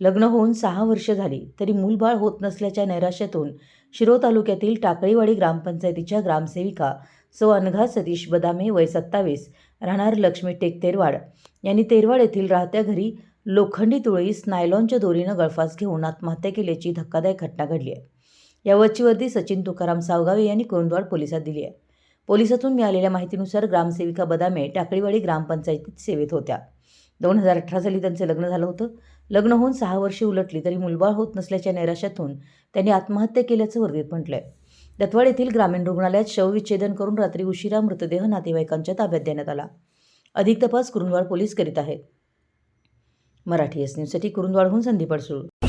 लग्न होऊन सहा वर्ष झाली तरी मूलबाळ होत नसल्याच्या नैराश्यातून शिरो तालुक्यातील टाकळीवाडी ग्रामपंचायतीच्या ग्रामसेविका सौ अनघा सतीश बदामे वय सत्तावीस राहणार लक्ष्मी टेक तेरवाड यांनी तेरवाड येथील राहत्या घरी लोखंडी तुळईस नायलॉनच्या दोरीनं गळफास घेऊन आत्महत्या केल्याची धक्कादायक घटना घडली आहे. यावरची वर्दी सचिन तुकाराम सावगावे यांनी कुरुंदवाड पोलिसात दिली आहे. पोलिसातून मिळालेल्या माहितीनुसार ग्रामसेविका बदामे टाकळीवाडी ग्रामपंचायतीत सेवेत होत्या. दोन हजार अठरा साली त्यांचं लग्न झालं होतं. लग्न होऊन सहा वर्षे उलटली तरी मुलबाळ होत नसल्याच्या नैराश्यातून त्यांनी आत्महत्या केल्याचं वर्दीत म्हटलंय. दत्वाड येथील ग्रामीण रुग्णालयात शवविच्छेदन करून रात्री उशिरा मृतदेह नातेवाईकांच्या ताब्यात देण्यात आला. अधिक तपास कुरुंदवाड पोलीस करीत आहेत. मराठी एस न्यूजसाठी कुरुंदवाडहून संदीप अडसूळ